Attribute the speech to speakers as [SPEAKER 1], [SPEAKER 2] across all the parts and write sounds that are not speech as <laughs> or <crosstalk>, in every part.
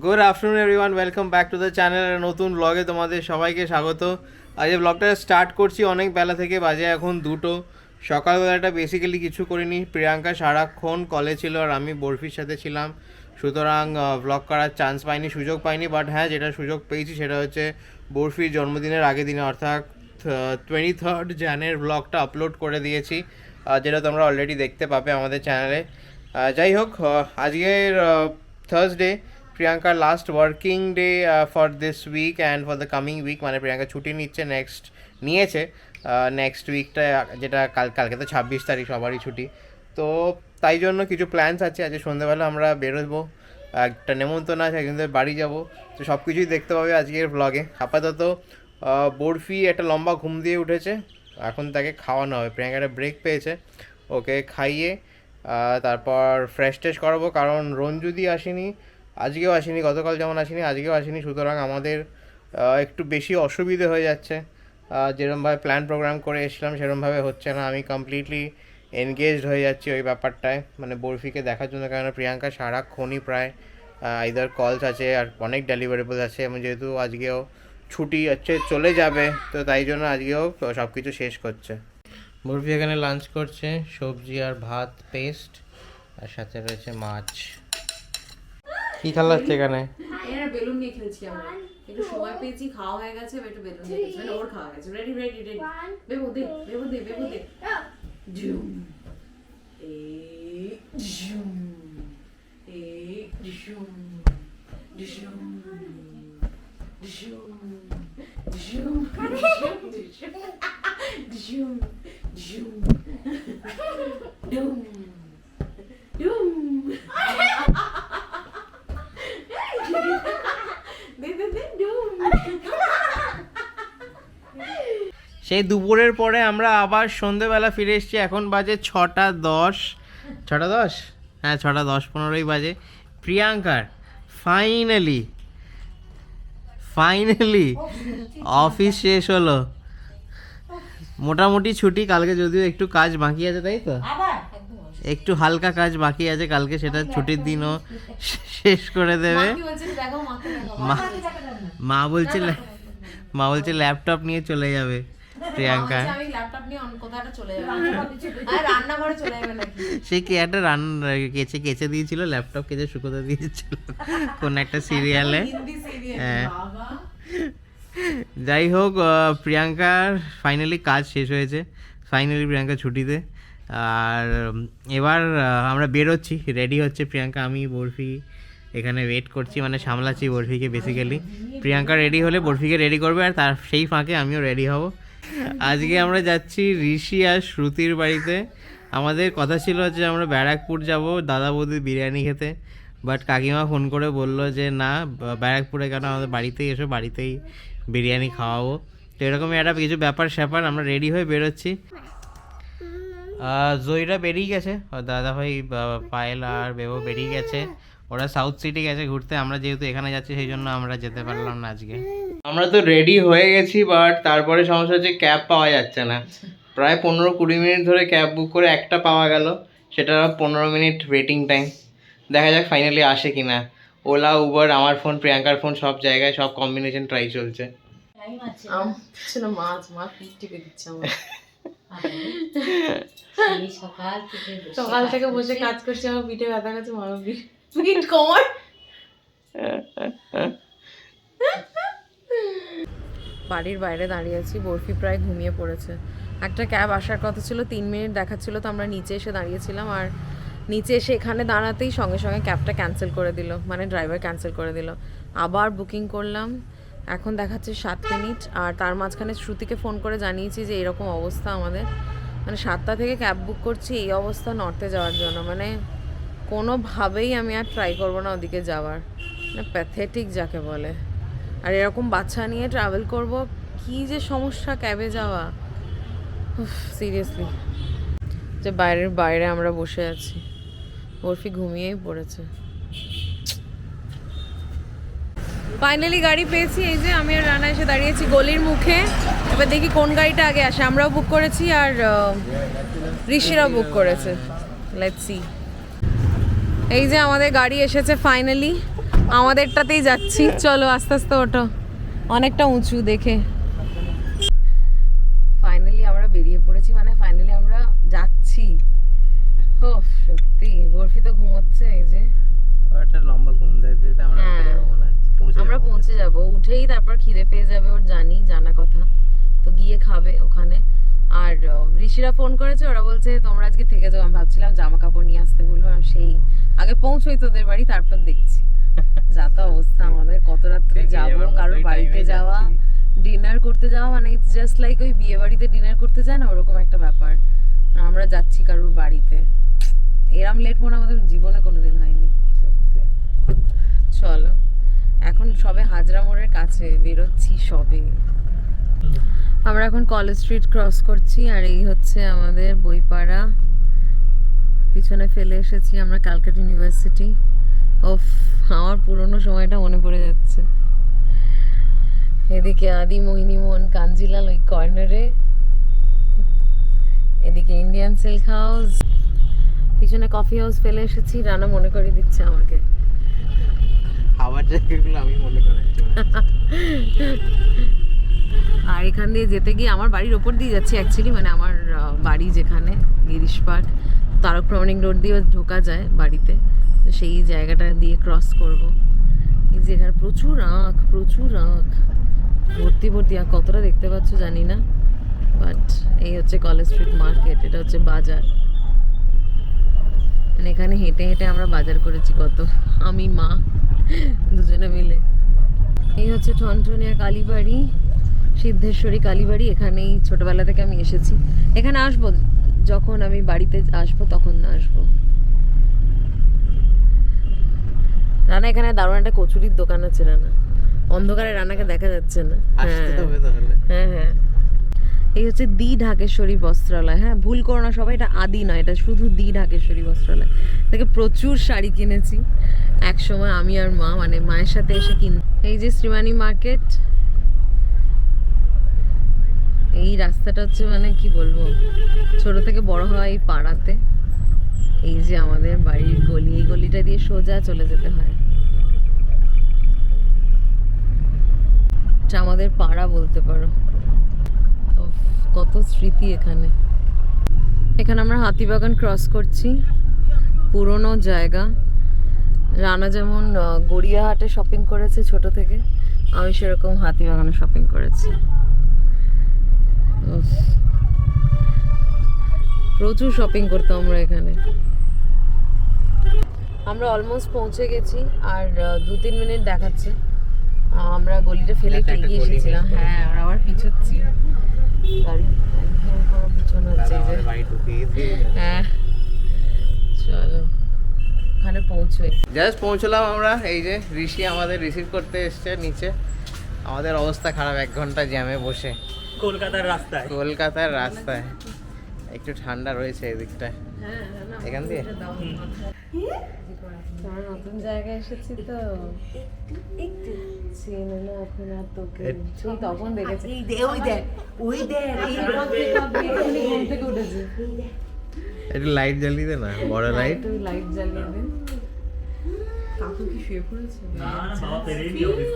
[SPEAKER 1] Good afternoon everyone welcome back to the channel নতুন ব্লগে তোমাদের সবাইকে স্বাগত। আজ ব্লগটা স্টার্ট করছি অনেক বেলা থেকে বাজে এখন দুটো। সকালবেলাটা বেসিক্যালি কিছু করিনি। প্রিয়াঙ্কা, সারাক্ষণ কলে ছিল আর আমি বরফির সাথে ছিলাম। সুতরাং ব্লগ করার চান্স পাইনি, সুযোগ পাইনি। বাট হ্যাঁ যেটা সুযোগ পেয়েছি সেটা হচ্ছে বরফির জন্মদিনের আগের দিনে, অর্থাৎ টোয়েন্টি থার্ড জ্যানের ব্লগটা আপলোড করে দিয়েছি। যেটা তোমরা অলরেডি দেখতে পাবে আমাদের চ্যানেলে যাই হোক আজকের থার্সডে প্রিয়াঙ্কার last working day for this week and for the coming week মানে প্রিয়াঙ্কা ছুটি নিচ্ছে নেক্সট নিয়েছে নেক্সট উইকটা যেটা কাল কালকে তো ছাব্বিশ তারিখ সবারই ছুটি। তো তাই জন্য কিছু প্ল্যানস আছে আজকে সন্ধ্যেবেলা আমরা বেরোবো একটা নেমন্তন্ন আছে কিন্তু বাড়ি যাব তো সব কিছুই দেখতে পাবে আজকের ব্লগে আপাতত আহ, বরফি একটা লম্বা ঘুম দিয়ে উঠেছে এখন তাকে খাওয়ানো হবে। প্রিয়াঙ্কা একটা ব্রেক পেয়েছে ওকে খাইয়ে তারপর ফ্রেশ ট্রেশ করাবো কারণ রঞ্জুদি আসেনি আজকেও আসেনি, গতকাল যেমন আসেনি, আজকেও আসেনি। সুতরাং আমাদের একটু বেশি অসুবিধে হয়ে যাচ্ছে। যেরমভাবে প্ল্যান প্রোগ্রাম করে এসেছিলাম, সেরমভাবে হচ্ছে না। আমি কমপ্লিটলি এনগেজড হয়ে যাচ্ছি ওই ব্যাপারটায়। মানে বরফিকে দেখার জন্য কারণ প্রিয়াঙ্কা সারাক্ষণই প্রায় ইদার কলস আছে আর অনেক ডেলিভারেবল আছে। এবং যেহেতু আজকেও ছুটি হচ্ছে, চলে যাবে, তো তাই জন্য আজকেও সব কিছু শেষ করছে। বরফি এখানে লাঞ্চ করছে, সবজি আর ভাত পেস্ট আর সাথে রয়েছে মাছ। কি খেলা হচ্ছে এখানে
[SPEAKER 2] এরা বেলুন নিয়ে খেলছি আমরা। একটু সময় পেয়েছি, খাওয়া হয়ে গেছে একটু বেলুন নিয়ে খেলছি। মানে ওর খাওয়া গেছে। রেডি রেডি রেডি বেবু দে বেবু দে বেবু দে। জুম এই জুম এই জুম জুম জুম জুম জুম জুম ডুম ডুম দে দে দে ডুম
[SPEAKER 1] সেই দুপুরের পরে আমরা আবার সন্ধেবেলা ফিরে এসেছি। এখন বাজে ছটা দশ। ছটা দশ? হ্যাঁ ছটা দশ পনেরোই বাজে। প্রিয়াঙ্কার ফাইনালি ফাইনালি অফিস শেষ হলো। মোটামুটি ছুটি কালকে যদিও একটু কাজ বাকি আছে তাই তো? একটু হালকা কাজ বাকি আছে কালকে সেটা ছুটির দিনও শেষ করে দেবে। মা বলছে? মা বলছে ল্যাপটপ নিয়ে চলে যাবে। <laughs> প্রিয়াঙ্কা। <laughs> সে কি একটা রান্না কেচে কেচে দিয়েছিল ল্যাপটপ কেচে শুকোতে দিয়েছিল। <laughs> কোন একটা সিরিয়ালে হ্যাঁ। যাই হোক প্রিয়াঙ্কার ফাইনালি কাজ শেষ হয়েছে। ফাইনালি প্রিয়াঙ্কা ছুটিতে। আর এবার আমরা বেরোচ্ছি। রেডি হচ্ছে প্রিয়াঙ্কা আমি বরফি এখানে ওয়েট করছি মানে সামলাচ্ছি বরফিকে বেসিক্যালি প্রিয়াঙ্কা রেডি হলে বরফিকে রেডি করবে আর তার সেই ফাঁকে আমিও রেডি হব। আজকে আমরা যাচ্ছি ঋষি আর শ্রুতির বাড়িতে। আমাদের কথা ছিল যে আমরা ব্যারাকপুর যাব দাদা বৌদি বিরিয়ানি খেতে বাট কাকিমা ফোন করে বলল যে, না, ব্যারাকপুরে কেন আমাদের বাড়িতেই এসো, বাড়িতেই বিরিয়ানি খাওয়াবো। তো এরকমই একটা কিছু ব্যাপার স্যাপার, আমরা রেডি হয়ে বেরোচ্ছি। জয়ীরা বেরিয়ে গেছে। দাদা ভাই পায়েল আর বেবো বেরিয়ে গেছে। ওরা সাউথ সিটি গেছে ঘুরতে আমরা যেহেতু এখানে যাচ্ছি সেই জন্য আমরা যেতে পারলাম না আজকে। আমরা তো রেডি হয়ে গেছি বাট তারপরে সমস্যা হচ্ছে ক্যাব পাওয়া যাচ্ছে না। প্রায় পনেরো কুড়ি মিনিট ধরে ক্যাব বুক করে একটা পাওয়া গেল সেটা পনেরো মিনিট ওয়েটিং টাইম দেখা যাক ফাইনালি আসে কিনা। ওলা উবার আমার ফোন প্রিয়াঙ্কার ফোন সব জায়গায় সব কম্বিনেশন ট্রাই চলছে।
[SPEAKER 3] সকাল থেকে
[SPEAKER 2] বসে কাজ করছি। আমার পিঠে ব্যথা গেছে মা পিঠ কমার বাড়ির বাইরে দাঁড়িয়ে আছি, বরফি প্রায় ঘুমিয়ে পড়েছে। একটা ক্যাব আসার কথা ছিল, তিন মিনিট দেখাচ্ছিল তো আমরা নিচে এসে দাঁড়িয়েছিলাম আর নিচে এসে এখানে দাঁড়াতেই সঙ্গে সঙ্গে ক্যাবটা ক্যান্সেল করে দিল মানে ড্রাইভার ক্যান্সেল করে দিল। আবার বুকিং করলাম, এখন দেখাচ্ছে সাত মিনিট আর তার মাঝখানে শ্রুতিকে ফোন করে জানিয়েছি যে এরকম অবস্থা আমাদের। মানে সাতটা থেকে ক্যাব বুক করছি, এই অবস্থা নর্থে যাওয়ার জন্য মানে কোনোভাবেই আমি আর ট্রাই করব না ওদিকে যাওয়ার। মানে প্যাথেটিক যাকে বলে। আর এরকম বাচ্চা নিয়ে ট্রাভেল করব, কি যে সমস্যা, ক্যাবে যাওয়া। সিরিয়াসলি যে বাইরের বাইরে আমরা বসে আছি। বরফি ঘুমিয়েই পড়েছে। ফাইনালি গাড়ি পেয়েছি, এই যে আমি আর রানা এসে দাঁড়িয়েছি গলির মুখে। এবার দেখি কোন গাড়িটা আগে আসে। আমরাও বুক করেছি আর ঋষিরাও বুক করেছে। লেটস সি এই যে আমাদের গাড়ি এসেছে ফাইনালি আমাদেরটাতেই যাচ্ছি। চলো আস্তে আস্তে ওঠো। অনেকটা উঁচু দেখে। ফাইনালি আমরা বেরিয়ে পড়েছি মানে ফাইনালি আমরা যাচ্ছি। ও সত্যি বরফি তো ঘুমোচ্ছে এই যে।
[SPEAKER 1] একটা লম্বা ঘুম দিতে আমরা
[SPEAKER 2] হ্যাঁ। আমরা। পৌঁছে যাব। উঠেই তারপর খিদে পেয়ে যাবে ওর জানি জানা কথা। তো গিয়ে খাবে ওখানে। আর ঋষিরা ফোন করেছে ওরা বলছে তোমরা আজকে থেকে যাও। আমি ভাবছিলাম জামা কাপড় নিয়ে আসতে বলব আমি সেই আগে পৌঁছোই তোদের বাড়ি তারপর দেখছি। <laughs> যা তো অবস্থা আমাদের কত রাত্রে যাব কারোর বাড়িতে যাওয়া ডিনার করতে যাওয়া মানে ইটস জাস্ট লাইক ওই বিয়ে বাড়িতে ডিনার করতে যায় না ওরকম একটা ব্যাপার। আমরা যাচ্ছি কারোর বাড়িতে। এরম লেট মনে আমাদের জীবনে কোনোদিন হয়নি। চলো এখন সবে হাজরা মোড়ের কাছে বেরোচ্ছি সবে। আমরা এখন কলেজ স্ট্রিট ক্রস করছি আর এই হচ্ছে আমাদের বইপাড়া। পিছনে ফেলে এসেছি আমরা ক্যালকাটা ইউনিভার্সিটি। ওফ আমার পুরনো সময়টা মনে পড়ে যাচ্ছে। এদিকে আদি মোহিনী মোহন কাঞ্জিলাল ওই কর্নারে। এদিকে ইন্ডিয়ান সিল্ক হাউস পিছনে কফি হাউস ফেলে এসেছি। রানা মনে করে দিচ্ছে আমাকে।
[SPEAKER 1] জায়গাগুলো আমি মনে করেছি <laughs>
[SPEAKER 2] আর এখান দিয়ে যেতে গিয়ে আমার বাড়ির ওপর দিয়ে যাচ্ছি অ্যাকচুয়ালি মানে আমার বাড়ি যেখানে, গিরিশ পার্ক। তারক প্রমাণিক রোড দিয়েও ঢোকা যায় বাড়িতে। তো সেই জায়গাটা দিয়ে ক্রস করব। এই যে এখানে প্রচুর আঁখ প্রচুর আঁখ। ভর্তি ভর্তি আঁখ, কতটা দেখতে পাচ্ছ জানি না। বাট এই হচ্ছে কলেজ স্ট্রিট মার্কেট এটা হচ্ছে বাজার। মানে এখানে হেঁটে হেঁটে আমরা বাজার করেছি কত। আমি, মা, দুজনে মিলে। এই হচ্ছে ঠনঠনিয়া কালীবাড়ি। সিদ্ধেশ্বরী কালীবাড়ি এখানেই ছোটবেলা থেকে আমি এসেছি। এখানে আসব যখন আমি বাড়িতে আসব তখন আসব। রানা এখানে দারুণ একটা কচুরির দোকান আছে রানা। অন্ধকারে রানাকে দেখা যাচ্ছে না। হ্যাঁ। হ্যাঁ হ্যাঁ। এই হচ্ছে দি ঢাকেশ্বরী বস্ত্রালয়। হ্যাঁ ভুল করো না সবাই এটা আদি নয় এটা শুধু দি ঢাকেশ্বরী বস্ত্রালয়। থেকে প্রচুর শাড়ি কিনেছি। এক সময় আমি আর মা মানে মায়ের সাথে এসে কিন এই যে শ্রীমানি মার্কেট এই রাস্তাটা হচ্ছে মানে কি বলব? ছোট থেকে বড় হওয়া এই পাড়াতে। এই যে আমাদের বাড়ির গলি, এই গলিটা দিয়ে সোজা চলে যেতে হয়। আমাদের পাড়া বলতে পারো। কত স্মৃতি এখানে। এখানে আমরা হাতিবাগান ক্রস করছি। পুরনো জায়গা। রানা যেমন গড়িয়াহাটে শপিং করেছে ছোট থেকে, আমি সেরকম হাতিবাগানে শপিং করেছি। প্রচুর শপিং করতাম আমরা এখানে। আমরা অলমোস্ট পৌঁছে গেছি আর দু তিন মিনিট দেখাচ্ছে। আমরা গলিটা ফেলে এগিয়ে এসেছিলাম। হ্যাঁ আর আবার পিছোচ্ছি। গাড়ি পিছন হচ্ছে যে। হ্যাঁ। চলো ওখানে পৌঁছোই।
[SPEAKER 1] জাস্ট পৌঁছলাম আমরা এই যে ঋষি আমাদের রিসিভ করতে এসছে নিচে। আমাদের অবস্থা খারাপ এক ঘণ্টা জ্যামে বসে।
[SPEAKER 4] কলকাতার রাস্তায়।
[SPEAKER 1] কলকাতার রাস্তায়। একটু ঠান্ডা রয়েছে এদিকটা। এখান দিয়ে?
[SPEAKER 2] নতুন জায়গায় এসেছি তো। চেনে না এখন আর তোকে। তুই তখন দেখেছি
[SPEAKER 3] ওই দেখ ওই দেখ
[SPEAKER 2] ঘুম থেকে উঠেছি
[SPEAKER 1] একটু লাইট জ্বালিয়ে দে না বড় লাইট।
[SPEAKER 2] লাইট জ্বালিয়ে দে।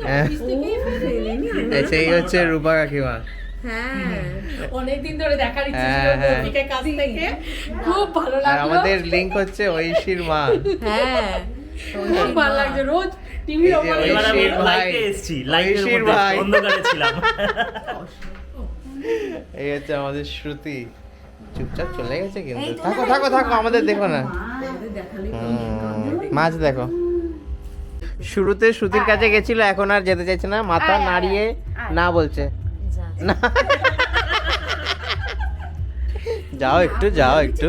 [SPEAKER 1] হ্যাঁ সেই হচ্ছে রূপা কাকিমা।
[SPEAKER 2] হ্যাঁ
[SPEAKER 3] অনেকদিন ধরে দেখার ইচ্ছে
[SPEAKER 1] হ্যাঁ,
[SPEAKER 3] ছিল
[SPEAKER 1] হ্যাঁ।
[SPEAKER 3] কাছ থেকে। খুব ভালো লাগল।
[SPEAKER 1] আমাদের লিংক হচ্ছে ঐশীর মা।
[SPEAKER 2] হ্যাঁ।
[SPEAKER 3] খুব ভালো লাগছে। রোজ টিভির ওপরে
[SPEAKER 4] এবার আমি
[SPEAKER 1] ভাই।
[SPEAKER 4] লাইটে এসেছি লাইটের মধ্যে। অন্ধকারে ছিলাম।
[SPEAKER 1] এই হচ্ছে আমাদের শ্রুতি। চুপচাপ চলে গেছে কিন্তু। থাকো থাকো থাকো আমাদের দেখো না। মাছ দেখো। শুরুতে শ্রুতির কাছে গেছিল এখন আর যেতে চাইছে না। মাথা নাড়িয়ে না বলছে। না। যাও একটু যাও একটু।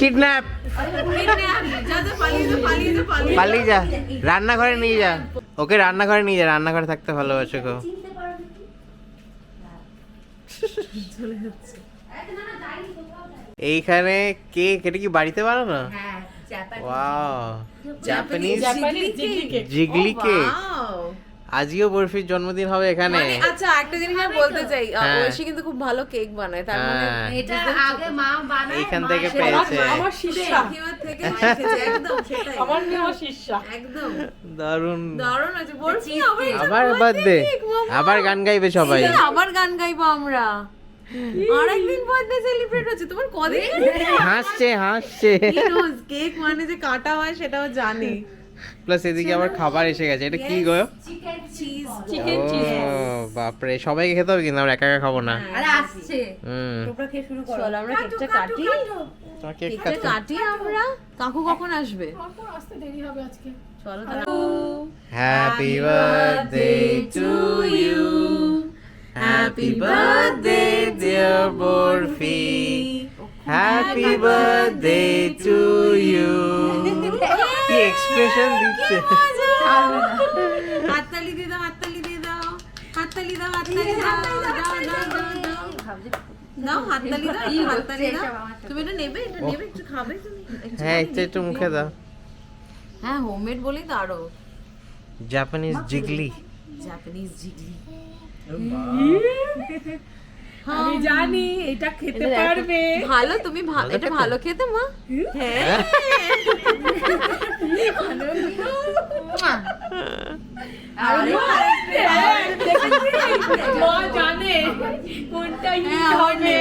[SPEAKER 1] কিডন্যাপ পালিয়ে যা রান্নাঘরে নিয়ে যা। ওকে রান্নাঘরে নিয়ে যা। রান্নাঘরে থাকতে ভালোবাসে গো। এইখানে কেক এটা কি বাড়িতে বানানো? Japanese
[SPEAKER 3] Japanese jiggly cake!
[SPEAKER 1] আজকেও বরফির জন্মদিন হবে এখানে।
[SPEAKER 2] মানে আচ্ছা একটা জিনিস আমি বলতে চাই আহ,
[SPEAKER 1] হ্যাঁ।
[SPEAKER 2] ঐশী কিন্তু খুব ভালো কেক বানায় তার মানে
[SPEAKER 1] হ্যাঁ।
[SPEAKER 3] এটা আগে মা বানায়
[SPEAKER 1] এইখান
[SPEAKER 3] মা
[SPEAKER 1] থেকে পেয়েছে।
[SPEAKER 3] আমার শিষ্যা।
[SPEAKER 2] থেকে <laughs> শিখেছে, একদম সেটাই।
[SPEAKER 3] আমার আমার শিষ্যা।
[SPEAKER 2] একদম।
[SPEAKER 1] দারুণ।
[SPEAKER 2] দারুণ আছে বলছি আবার
[SPEAKER 1] বার্থডে আবার গান গাইবে সবাই।
[SPEAKER 2] আবার গান গাইবো আমরা। আরেকদিন বার্থডে সেলিব্রেট হচ্ছে তোমার কদিন
[SPEAKER 1] হাসছে হাসছে।
[SPEAKER 2] কেক মানে যে কাটা হয় সেটাও জানি।
[SPEAKER 1] প্লাস এদিকে আবার খাবার এসে গেছে। এটা কি গো? ও বাপরে সবাইকে খেতে হবে কিন্তু আমরা একা একা খাব না।
[SPEAKER 3] আরে আসছে।
[SPEAKER 1] হুম।
[SPEAKER 3] তোমরা খেয়ে শুরু করো।
[SPEAKER 2] চলো আমরা কেকটা কাটি। কেকটা
[SPEAKER 1] কাটি
[SPEAKER 2] আমরা। কাকু কখন আসবে?
[SPEAKER 3] আসতে দেরি হবে আজকে।
[SPEAKER 2] চলো তাহলে।
[SPEAKER 1] Happy birthday to you happy birthday dear Barfi happy birthday to you কি এক্সপ্রেশন দিচ্ছে?
[SPEAKER 2] হাততালি দিয়ে দাও হাততালি দিয়ে দাও। হাততালি দাও হাততালি দাও দাও হাততালি দাও হাততালি দাও। তুমি এটা নেবে এটা নেবে একটু খাবে
[SPEAKER 1] হ্যাঁ একটু একটু মুখে দাও।
[SPEAKER 2] হ্যাঁ হোমমেড বলেই তো আরও।
[SPEAKER 1] জাপানিজ জিগলি
[SPEAKER 2] জাপানিজ জিগলি
[SPEAKER 3] আমি জানি এটা খেতে পারবে।
[SPEAKER 2] ভালো তুমি এটা ভালো খেতে মা? হ্যাঁ
[SPEAKER 3] আরে মা জানে কোনটা হিট
[SPEAKER 2] হ্যাঁ,
[SPEAKER 3] হবে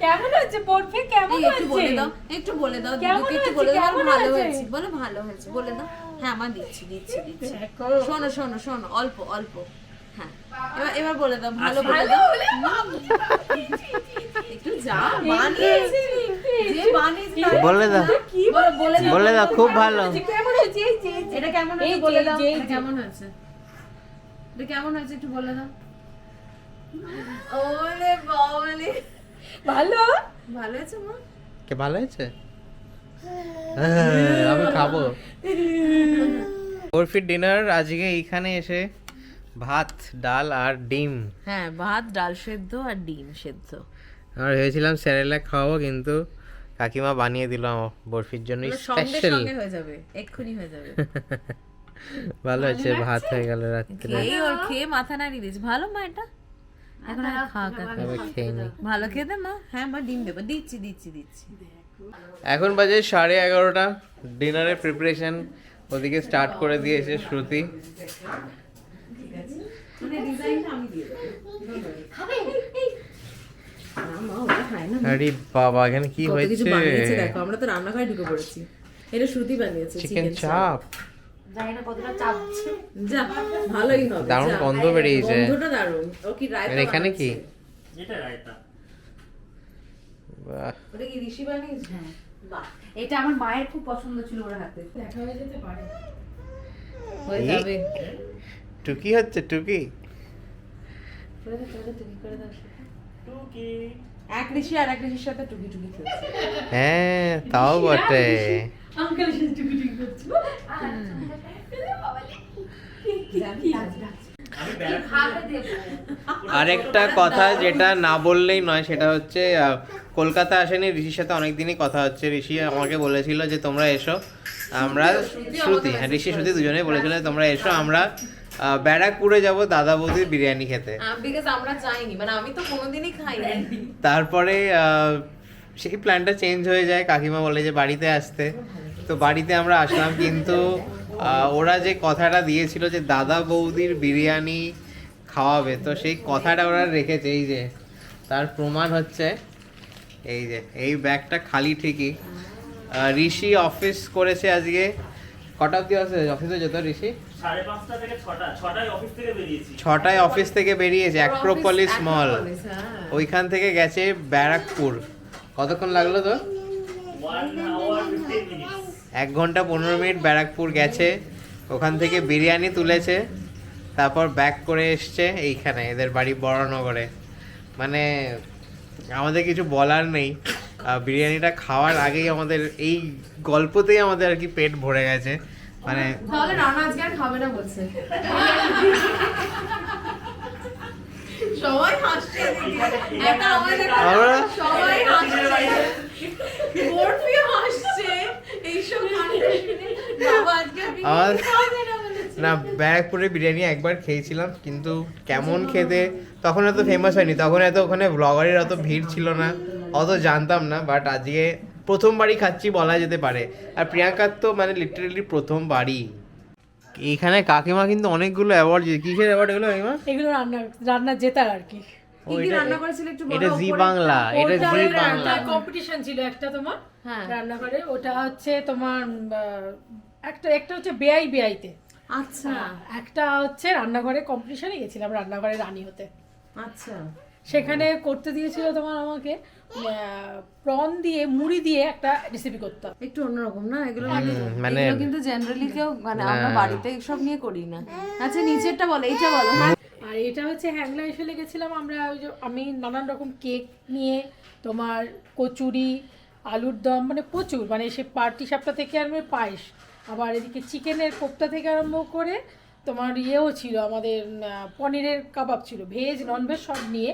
[SPEAKER 3] কেমন হচ্ছে বরফি কেমন
[SPEAKER 2] একটু বলে দাও একটু বলে দাও একটু বলে দাও ভালো
[SPEAKER 3] হয়েছে?
[SPEAKER 2] বলো ভালো হয়েছে বলে দাও হ্যাঁ মা দিচ্ছি দিচ্ছি দিচ্ছি শোনো শোনো শোনো অল্প অল্প হ্যাঁ এবার এবার বলে দাও ভালো
[SPEAKER 4] আচ্ছা।
[SPEAKER 2] বলে দাও একটু যা তার-
[SPEAKER 1] বলে দাও।
[SPEAKER 3] বলে দাও
[SPEAKER 1] খুব ভালো।
[SPEAKER 2] এটা কেমন হয়েছে? বলে দাও। কেমন হয়েছে? এটা কেমন হয়েছে একটু বলে দাও। ওলে বাবলে
[SPEAKER 3] ভালো?
[SPEAKER 2] ভালো হয়েছে মা?
[SPEAKER 1] কে ভালো হয়েছে? হ্যাঁ, আমি খাব। বরফির ডিনার আজকে এইখানে এসে ভাত ডাল আর ডিম।
[SPEAKER 2] হ্যাঁ ভাত ডাল সেদ্ধ আর ডিম সেদ্ধ।
[SPEAKER 1] আমরা ভেবেছিলাম স্যারেলাক খাওয়াবো কিন্তু কাকিমা বানিয়ে দিল আমার বরফির জন্য। স্পেশাল
[SPEAKER 2] সঙ্গে হয়ে যাবে এক্ষুনি হয়ে যাবে। <laughs>
[SPEAKER 1] ভালো হয়েছে ভাত হয়ে গেল রাত্রে।
[SPEAKER 2] খেয়ে ওর খেয়ে মাথা নাড়িয়ে দিয়েছে। ভালো মা এটা। এখন আর খা কাকা
[SPEAKER 1] এবার খেয়ে নি।
[SPEAKER 2] ভালো খেতে মা? হ্যাঁ মা ডিম দেবো। দিচ্ছি দিচ্ছি দিচ্ছি।
[SPEAKER 1] এখন বাজে সাড়ে এগারোটা। ডিনারের প্রিপারেশন ওদিকে স্টার্ট করে দিয়েছে শ্রুতি। আরে বাবা এখানে কি হয়েছে?
[SPEAKER 2] দেখো আমরা তো রান্নাঘরে ঢুকে পড়েছি। এটা শ্রুতি বানিয়েছে
[SPEAKER 1] চিকেন চাপ।
[SPEAKER 3] জানি না কতটা চাপছে
[SPEAKER 2] যা ভালোই হবে
[SPEAKER 1] দারুণ গন্ধ বেরিয়েছে।
[SPEAKER 2] গন্ধটা দারুণ। ও কি রায়তা
[SPEAKER 1] এখানে কি?
[SPEAKER 4] এটা রায়তা।
[SPEAKER 1] বাহ।
[SPEAKER 2] ওটা কি ঋষি বানিয়েছে?
[SPEAKER 3] হ্যাঁ বাহ। এটা আমার মায়ের খুব পছন্দ ছিল ওর হাতে। দেখা হয়ে যেতে পারে।
[SPEAKER 2] হয়ে যাবে।
[SPEAKER 1] টুকি হচ্ছে টুকি।
[SPEAKER 2] করে দাও, টুকি করে দাও।
[SPEAKER 4] টুকি।
[SPEAKER 2] এক ঋষি আর এক ঋষির সাথে টুকি টুকি খেলছে।
[SPEAKER 1] হ্যাঁ তাও বটে।
[SPEAKER 3] আঙ্কেল এসে টুকি টুকি দেবো
[SPEAKER 1] আরেকটা কথা যেটা না বললেই নয় সেটা হচ্ছে আহ, কলকাতা আসেনি ঋষির সাথে অনেক দিনই কথা হচ্ছে। ঋষি আমাকে বলেছিল যে তোমরা এসো আমরা শ্রুতি হ্যাঁ ঋষি শ্রুতি দুজনেই বলেছিল যে তোমরা এসো আমরা ব্যারাকপুরে যাব দাদা বৌদির বিরিয়ানি খেতে।
[SPEAKER 2] বিকজ আমরা চাইনি মানে আমি তো কোনোদিনই খাইনি।
[SPEAKER 1] তারপরে সেই প্ল্যানটা চেঞ্জ হয়ে যায় কাকিমা বলে যে বাড়িতে আসতে। তো বাড়িতে আমরা আসলাম কিন্তু ওরা যে কথাটা দিয়েছিল যে দাদা বৌদির বিরিয়ানি খাওয়াবে তো সেই কথাটা ওরা রেখেছে এই যে তার প্রমাণ হচ্ছে এই যে এই ব্যাগটা খালি ঠিকই। ঋষি অফিস করেছে আজকে। কটা অব্দি আছে অফিসে যেত ঋষি?
[SPEAKER 4] ছটায় অফিস থেকে বেরিয়েছি।
[SPEAKER 1] ছটায় অফিস থেকে বেরিয়েছে অ্যাক্রোপলিস মল। ওইখান থেকে গেছে ব্যারাকপুর। কতক্ষণ লাগল তো এক ঘণ্টা পনেরো মিনিট ব্যারাকপুর গেছে ওখান থেকে বিরিয়ানি তুলেছে তারপর ব্যাক করে এসছে এইখানে এদের বাড়ি বড়নগরে মানে আমাদের কিছু বলার নেই। বিরিয়ানিটা খাওয়ার আগেই আমাদের এই গল্পতেই আমাদের আর কি পেট ভরে গেছে। মানে
[SPEAKER 2] তাহলে রানা আজকে আর খাবে না বলছে। সবাই হাসছে। এটা সবাই হাসছে। বরফি হাসছে। এইসব
[SPEAKER 1] আমার-
[SPEAKER 2] না
[SPEAKER 1] ব্যারাকপুরে বিরিয়ানি একবার খেয়েছিলাম কিন্তু কেমন খেতে তখন এত ফেমাস হয়নি। তখন এত ওখানে ব্লগারের অত ভিড় ছিল না। অত জানতাম না বাট আজকে প্রথমবারই খাচ্ছি বলা যেতে পারে। আর প্রিয়াঙ্কার তো মানে লিটারেলি প্রথমবারই। এইখানে কাকিমা কিন্তু অনেকগুলো অ্যাওয়ার্ড জিতে কিসের অ্যাওয়ার্ড এগুলো কাকিমা?
[SPEAKER 5] এগুলো রান্না রান্না জেতার আর কি।
[SPEAKER 1] এটা- জি বাংলা এটা জি বাংলা।
[SPEAKER 5] কম্পিটিশন ছিল একটা তোমার।
[SPEAKER 2] হ্যাঁ।
[SPEAKER 5] রান্নাঘরে ওটা হচ্ছে তোমার আহ, একটা একটা হচ্ছে বেআই বেআইতে।
[SPEAKER 2] আচ্ছা।
[SPEAKER 5] একটা হচ্ছে রান্নাঘরে কম্পিটিশনে গেছিলাম রান্নাঘরে রানী হতে।
[SPEAKER 2] আচ্ছা।
[SPEAKER 5] সেখানে করতে দিয়েছিল তোমার আমাকে। প্রন দিয়ে মুড়ি দিয়ে একটা রেসিপি করতে হবে
[SPEAKER 2] একটু অন্যরকম না? এগুলো
[SPEAKER 1] মানে
[SPEAKER 2] এগুলো কিন্তু জেনারেলি কেউ মানে আমরা বাড়িতে এসব নিয়ে করি না। আচ্ছা নিচেরটা বলো এইটা বলো। হ্যাঁ
[SPEAKER 5] আর এটা হচ্ছে হ্যাংলা এসে গেছিলাম আমরা ওই যে আমি নানান রকম কেক নিয়ে তোমার কচুরি আলুর দম মানে প্রচুর। মানে সে পার্টি সাপটা থেকে করে পায়েস। আবার এদিকে চিকেনের কোপ্তা থেকে আরম্ভ করে তোমার ইয়েও ছিল আমাদের পনিরের কাবাব ছিল। ভেজ ননভেজ সব নিয়ে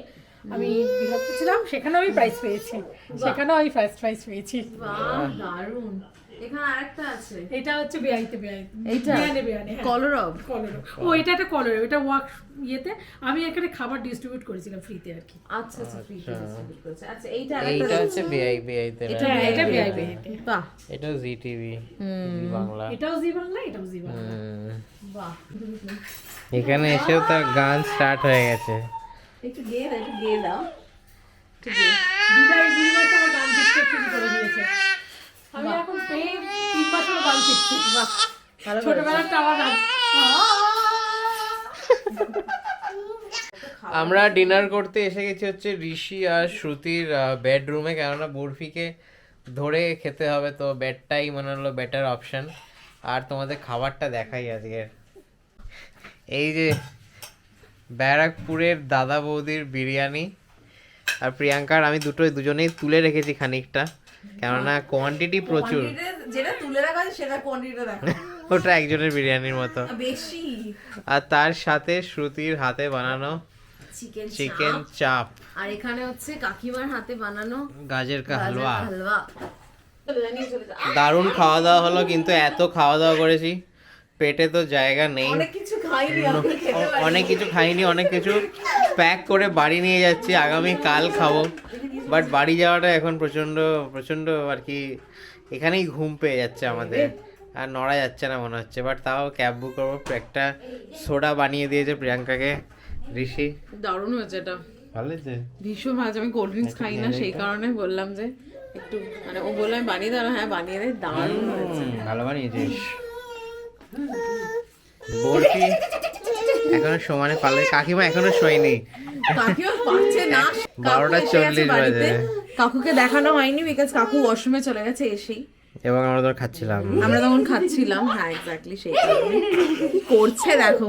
[SPEAKER 5] আমি বিরক্ত ছিলাম সেখানেও আমি প্রাইজ পেয়েছি। সেখানেও আমি ফার্স্ট প্রাইজ পেয়েছি।
[SPEAKER 2] দারুণ। এখানে আরেকটা আছে।
[SPEAKER 5] এটা হচ্ছে বেআইতে বেআইতে।
[SPEAKER 2] এইটা?
[SPEAKER 5] বেআইনে বেআইনে হ্যাঁ।
[SPEAKER 2] কলরব?
[SPEAKER 5] কলরব। ও এটা একটা কলরব এটা ওয়ার্ক ইয়েতে। আমি এখানে খাবার ডিস্ট্রিবিউট করেছিলাম ফ্রিতে আর কি।
[SPEAKER 2] আচ্ছা আচ্ছা করেছে। আচ্ছা এইটা
[SPEAKER 1] হচ্ছে বিআই বিআই তে
[SPEAKER 2] এটা
[SPEAKER 5] এটা
[SPEAKER 2] VIP
[SPEAKER 5] VIP
[SPEAKER 2] বাহ।
[SPEAKER 1] এটা জি টিভি জি বাংলা।
[SPEAKER 5] এটাও জি বাংলা এটাও জি বাংলা।
[SPEAKER 2] বাহ।
[SPEAKER 1] এখানে এসেও তার গান স্টার্ট হয়ে গেছে।
[SPEAKER 2] একটু দাও একটু দাও একটু গেয়ে।
[SPEAKER 5] দিদা এই দুই মাসে আমার গান শিখতে শুরু করে দিয়েছে। আমি এখন পেয়ে তিন মাস হলো গান শিখছি।
[SPEAKER 2] বাহ
[SPEAKER 5] ছোটবেলাটা আমার গান।
[SPEAKER 1] আমরা ডিনার করতে এসে গেছি হচ্ছে ঋষি আর শ্রুতির বেডরুমে কেননা বরফিকে ধরে খেতে হবে তো বেডটাই মনে হলো বেটার অপশন আর তোমাদের খাবারটা দেখাই আজকের। এই যে ব্যারাকপুরের দাদা বৌদির বিরিয়ানি আর প্রিয়াঙ্কার আমি দুটোই দুজনেই তুলে রেখেছি খানিকটা। কেননা কোয়ান্টিটি প্রচুর।
[SPEAKER 2] যেটা তুলে রাখা আছে সেটা কোয়ান্টিটিটা দেখো। <laughs>
[SPEAKER 1] ওটা একজনের বিরিয়ানির মতো।
[SPEAKER 2] বেশি।
[SPEAKER 1] আর তার সাথে শ্রুতির হাতে বানানো
[SPEAKER 2] চিকেন
[SPEAKER 1] চাপ
[SPEAKER 2] আর এখানে হচ্ছে কাকিমার হাতে বানানো
[SPEAKER 1] গাজের কা হালুয়া। দারুণ খাওয়া দাওয়া হলো কিন্তু এত খাওয়া দাওয়া করেছি। পেটে তো জায়গা নেই।
[SPEAKER 2] অনেক কিছু খাইনি
[SPEAKER 1] অনেক কিছু খাইনি অনেক কিছু প্যাক করে বাড়ি নিয়ে যাচ্ছি আগামী কাল খাব। বাট বাড়ি যাওয়াটা এখন প্রচণ্ড প্রচণ্ড আর কি এখানেই ঘুম পেয়ে যাচ্ছে আমাদের। আর নড়া যাচ্ছে না মনে হচ্ছে বাট তাও ক্যাব বুক করব। একটা সোডা বানিয়ে দিয়েছে প্রিয়াঙ্কাকে। ঋষি?
[SPEAKER 2] দারুণ হয়েছে এটা।
[SPEAKER 1] ভালো হয়েছে?
[SPEAKER 2] ভীষণ ভালো আমি কোল্ড ড্রিঙ্কস খাই না সেই কারণে বললাম যে একটু মানে ও বললাম বানিয়ে দাও হ্যাঁ বানিয়ে দে দারুণ হয়েছে।
[SPEAKER 1] ভালো বানিয়েছিস। বরফি এখনও সমানে পারলে কাকিমা এখনও শোয়নি। বারোটা
[SPEAKER 2] কাকু
[SPEAKER 1] চল্লিশ বাজে।
[SPEAKER 2] কাকুকে দেখানো হয়নি বিকজ কাকু ওয়াশরুমে চলে গেছে এসেই।
[SPEAKER 1] এবং আমরা তো খাচ্ছিলাম।
[SPEAKER 2] আমরা তখন খাচ্ছিলাম হ্যাঁ এক্স্যাক্টলি সেই কারণে। কি করছে দেখো।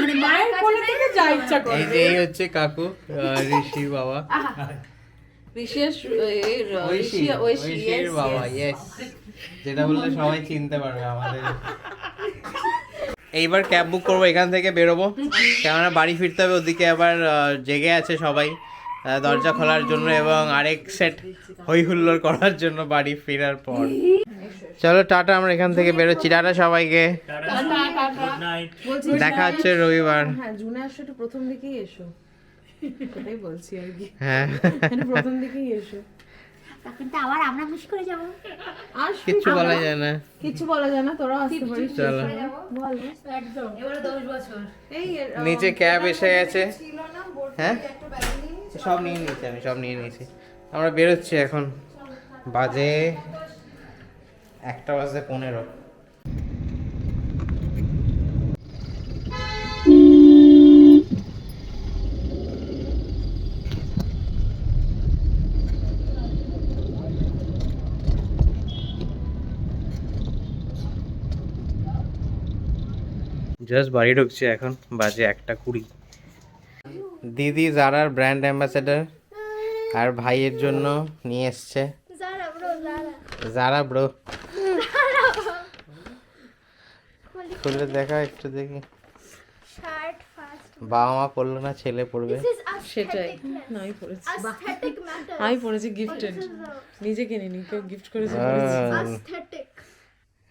[SPEAKER 3] মানে মায়ের
[SPEAKER 5] কোলে থেকে যা ইচ্ছা করে।
[SPEAKER 1] এই যে এই হচ্ছে কাকু ঋষি বাবা। ইয়েস যেটা বললে সবাই চিনতে পারবে আমাদের। এইবার ক্যাব বুক করব এখান থেকে বেরোবো। কেননা বাড়ি ফিরতে হবে ওদিকে আবার জেগে আছে সবাই দরজা খোলার জন্য এবং আরেক সেট হই হুল্লোড় করার জন্য বাড়ি ফেরার পর। চলো টাটা আমরা এখান থেকে বেরোচ্ছি। টাটা সবাইকে। দেখা হচ্ছে রবিবার।
[SPEAKER 2] হ্যাঁ জুনে আসো একটু প্রথম দিকেই এসো। সেটাই বলছি আর কি।
[SPEAKER 1] হ্যাঁ।
[SPEAKER 2] প্রথম দিকেই এসো।
[SPEAKER 3] তখন তো আবার আমরা মিস করে যাব।
[SPEAKER 2] আসবি
[SPEAKER 1] বলা যায় না।
[SPEAKER 2] কিছু বলা যায় না তোরা আসতে পারিস।
[SPEAKER 1] চলো।
[SPEAKER 5] একদম।
[SPEAKER 3] এবারে দশ বছর।
[SPEAKER 2] এই
[SPEAKER 1] নিচে ক্যাব এসে গেছে। হ্যাঁ?
[SPEAKER 2] একটা ব্যাগ নিয়ে
[SPEAKER 1] সব নিয়ে নিয়েছি আমি সব নিয়ে নিয়েছি। আমরা বেরোচ্ছি এখন। বাজে একটা বাজে পনেরো। জাস্ট বাড়ি ঢুকছি এখন বাজে একটা কুড়ি। দিদি জারার ব্র্যান্ড অ্যাম্বাসেডার আর ভাইয়ের জন্য নিয়ে এসছে। জারা ব্রো খুলে দেখা একটু দেখি। বাবা মা পড়ল না ছেলে পড়বে।
[SPEAKER 2] সেটাই। আমি পড়েছি। আমি পড়েছি গিফটেড নিজে কিনিনি কেউ গিফট করেছে.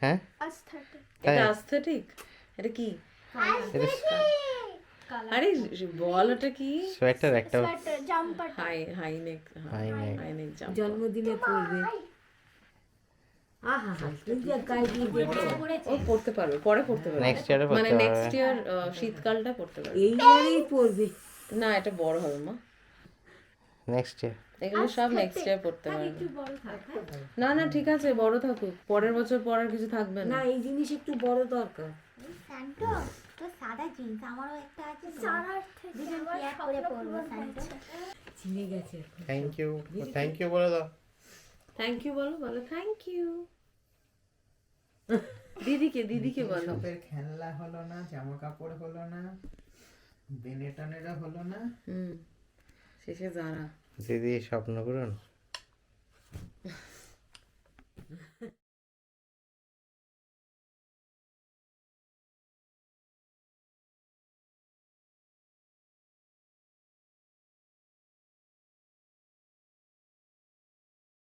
[SPEAKER 1] হ্যাঁ. তাই।
[SPEAKER 2] এটা কি? আরে বল ওটা কি?
[SPEAKER 1] সোয়েটার একটা।
[SPEAKER 2] High high neck. High neck
[SPEAKER 6] জন্মদিনে পড়বে আহা হা তুই যা গায়ে দিয়ে দেখছ
[SPEAKER 2] ও পড়তে পারবে পরে পড়তে পারবে।
[SPEAKER 1] নেক্সট ইয়ারে
[SPEAKER 2] মানে নেক্সট ইয়ার শীতকালটা পড়তে পারবে।
[SPEAKER 6] এই ইয়ারেই পড়বে।
[SPEAKER 2] না এটা বড় হবে মা।
[SPEAKER 1] নেক্সট ইয়ার
[SPEAKER 2] এগুলো সব নেক্সট ইয়ার পড়তে পারবে। না না ঠিক আছে বড় থাকুক। পরের বছর পরের কিছু থাকবে
[SPEAKER 6] না।
[SPEAKER 2] না
[SPEAKER 6] এই জিনিস একটু বড় দরকার।
[SPEAKER 7] তো সাদা জিন্স আমারও একটা আছে
[SPEAKER 8] সারার থেকে
[SPEAKER 7] পেয়ার করে পরবো
[SPEAKER 8] পূরণ
[SPEAKER 6] চিনে গেছে
[SPEAKER 1] থ্যাংক ইউ থ্যাংক ইউ বলে দাও।
[SPEAKER 2] থ্যাংক ইউ বলো বলো থ্যাংক ইউ দিদিকে দিদিকে বলো।
[SPEAKER 1] সবের খেলনা হলো না জামা কাপড় হলো না বেনেটনেরা হলো না।
[SPEAKER 2] হুম শেষে যারা।
[SPEAKER 1] দিদি স্বপ্ন পূরণ